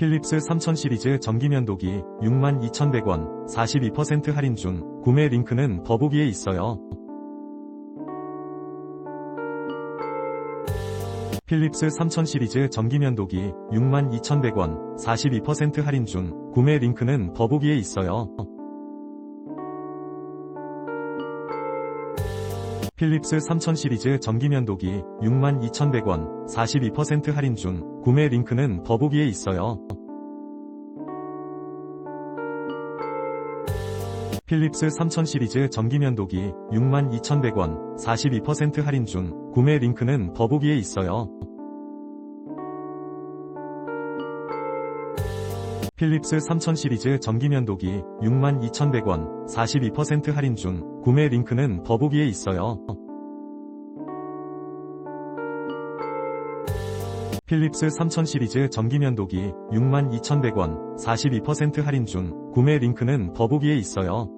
필립스 3000 시리즈 전기면도기 62,100원 42% 할인 중 구매 링크는 더보기에 있어요. 필립스 3000 시리즈 전기면도기 62,100원 42% 할인 중 구매 링크는 더보기에 있어요. 필립스 3000 시리즈 전기면도기 62,100원 42% 할인 중 구매 링크는 더보기에 있어요. 필립스 3000 시리즈 전기면도기 62,100원 42% 할인 중 구매 링크는 더보기에 있어요. 필립스 3000 시리즈 전기면도기 62,100원 42% 할인 중 구매 링크는 더보기에 있어요. 필립스 3000 시리즈 전기면도기 62,100원 42% 할인 중 구매 링크는 더보기에 있어요.